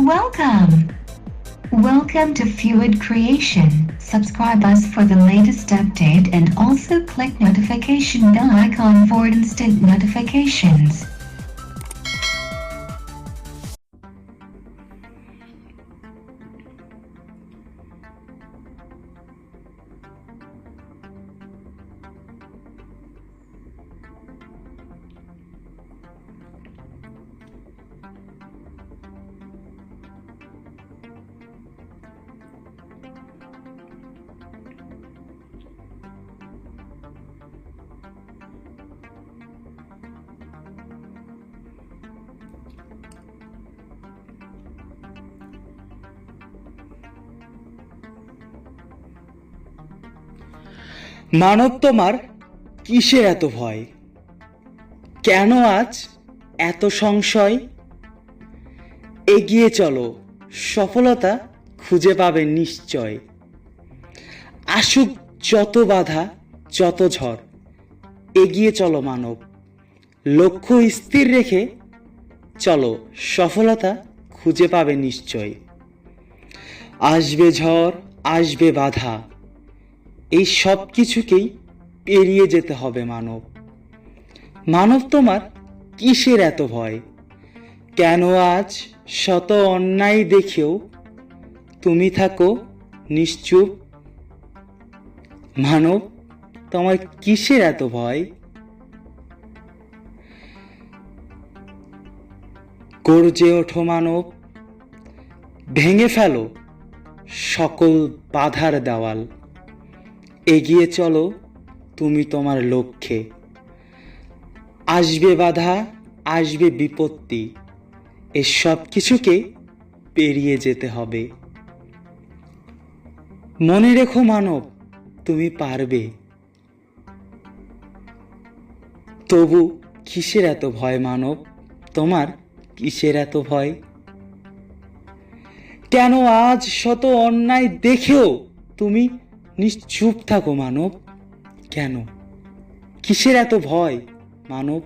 Welcome. Welcome to Fluid Creation. Subscribe us for the latest update and also click notification bell icon for instant notifications. মানব তোমার কিসের এত ভয়? কেন আজ এত সংশয়? এগিয়ে চলো, সফলতা খুঁজে পাবে নিশ্চয়। আসুক যত বাধা, যত ঝড়, এগিয়ে চলো মানব। লক্ষ্য স্থির রেখে চলো, সফলতা খুঁজে পাবে নিশ্চয়। আসবে ঝড়, আসবে বাধা। এই সব কিছুকেই পেরিয়ে যেতে হবে মানব। মানব তোমার কিসের এত ভয়? কেন আজ শত অন্যায় দেখেও তুমি থাকো নিশ্চুপ? মানব, তোমার কিসের এত ভয়? গর্জে ওঠো মানব, ভেঙে ফেলো সকল বাধার দেওয়াল। এগিয়ে চলো তুমি তোমার লক্ষ্যে। আসবে বাধা, আসবে বিপত্তি, এ সব কিছুকে পেরিয়ে যেতে হবে। মনে রেখো মানব, তুমি পারবে। তবু কিসের এত ভয় মানব? তোমার কিসের এত ভয়? কেন আজ শত অন্যায় দেখেও তুমি নিশ্চুপ থাকো মানব। কেন? কিসের এত ভয় মানব?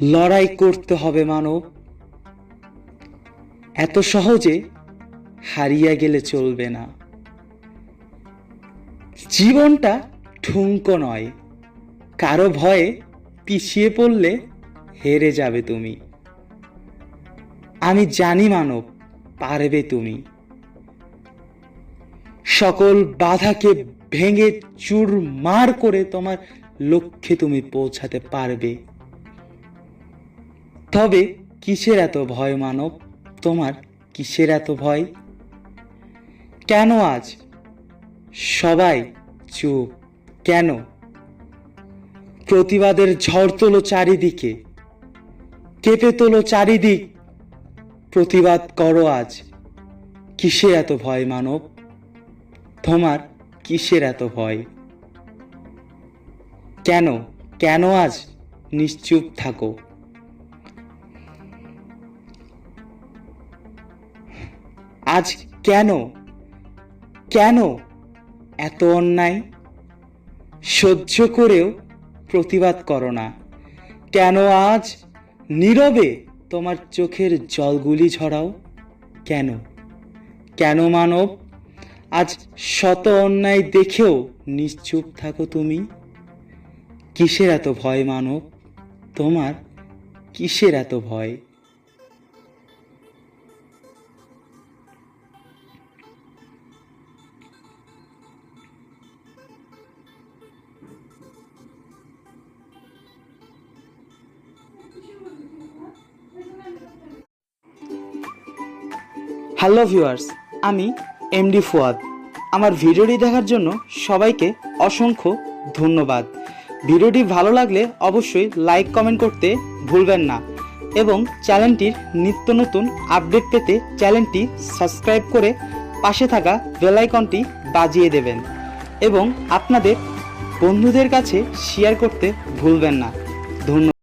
লড়াই করতে হবে মানব। এত সহজে হারিয়ে গেলে চলবে না। জীবনটা ঠুঙ্কো নয়। কারও ভয়ে পিছিয়ে পড়লে হেরে যাবে তুমি। আমি জানি মানব, পারবে তুমি। সকল বাধাকে ভেঙে চুরমার করে তোমার লক্ষ্যে তুমি পৌঁছাতে পারবে। তবে কিসের এত ভয় মানব? তোমার কিসের এত ভয়? কেন আজ? সবাই চুপ। কেন? প্রতিবাদের ঝড় তোলো চারিদিকে। কেঁপে তোলো চারিদিক। প্রতিবাদ করো আজ। কিসের এত ভয় মানব? তোমার কিসের এত ভয়? কেন কেন আজ নিশ্চুপ থাকো? আজ কেন কেন এত অন্যায়? সহ্য করেও প্রতিবাদ করো না। কেন আজ নীরবে তোমার চোখের জলগুলি ঝরাও? কেন কেন মানব আজ শত অন্যায় দেখেও নিশ্চুপ থাকো তুমি। কিসের এত ভয় মানব? তোমার কিসের এত ভয়? হ্যালো ভিউয়ার্স আমি এমডি ফুয়াদ আমার ভিডিওটি দেখার জন্য সবাইকে অসংখ্য ধন্যবাদ। ভিডিওটি ভালো লাগলে অবশ্যই লাইক, কমেন্ট করতে ভুলবেন না এবং চ্যানেলটির নিত্য নতুন আপডেট পেতে চ্যানেলটি সাবস্ক্রাইব করে পাশে থাকা বেল আইকনটি বাজিয়ে দেবেন এবং আপনাদের বন্ধুদের কাছে শেয়ার করতে ভুলবেন না। ধন্যবাদ।